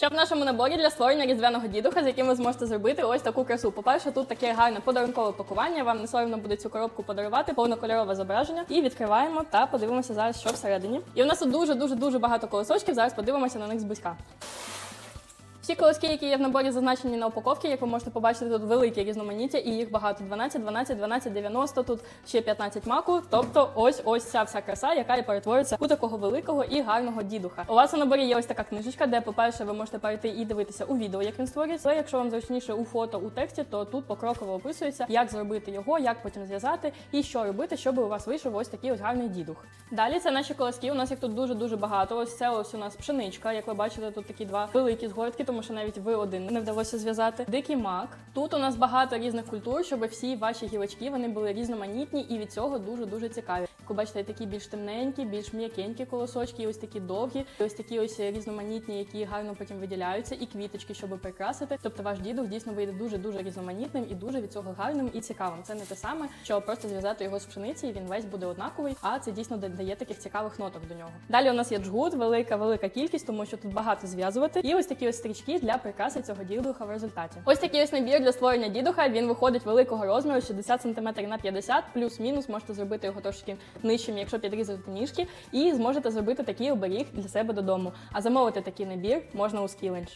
Що в нашому наборі для створення різдвяного дідуха, з яким ви зможете зробити ось таку красу. По-перше, тут таке гарне подарункове пакування. Вам не соромно буде цю коробку подарувати, повнокольорове зображення. І відкриваємо та подивимося зараз, що всередині. І в нас тут дуже дуже дуже багато колосочків. Зараз подивимося на них зблизька. Всі колоски, які є в наборі, зазначені на упаковці. Як ви можете побачити, тут велике різноманіття, і їх багато: 12, 12, 12, 90, тут ще 15 маку. Тобто, ось ось ця вся краса, яка і перетворюється у такого великого і гарного дідуха. У вас у наборі є ось така книжечка, де, по-перше, ви можете перейти і дивитися у відео, як він створюється. Але якщо вам зручніше у фото у тексті, то тут покроково описується, як зробити його, як потім зв'язати і що робити, щоб у вас вийшов ось такий ось гарний дідух. Далі це наші колоски. У нас їх тут дуже дуже багато. Ось це ось у нас пшеничка. Як ви бачите, тут такі два великі згортки, тому що навіть ви один не вдалося зв'язати. Дикий мак. Тут у нас багато різних культур, щоб всі ваші гілочки вони були різноманітні і від цього дуже дуже цікаві. Як ви бачите, такі більш темненькі, більш м'якенькі колосочки, і ось такі довгі, і ось такі ось різноманітні, які гарно потім виділяються, і квіточки, щоб прикрасити. Тобто ваш дідух дійсно вийде дуже дуже різноманітним і дуже від цього гарним і цікавим. Це не те саме, що просто зв'язати його з пшениці, і він весь буде однаковий. А це дійсно дає таких цікавих ноток до нього. Далі у нас є джгут, велика велика кількість, тому що тут багато зв'язувати. І ось такі ось стрічки для прикраси цього дідуха в результаті. Ось такий ось набір для створення дідуха. Він виходить великого розміру 60 см на 50, плюс-мінус можете зробити його трошки нижчим, якщо підрізати ніжки, і зможете зробити такий оберіг для себе додому. А замовити такий набір можна у Skillenge.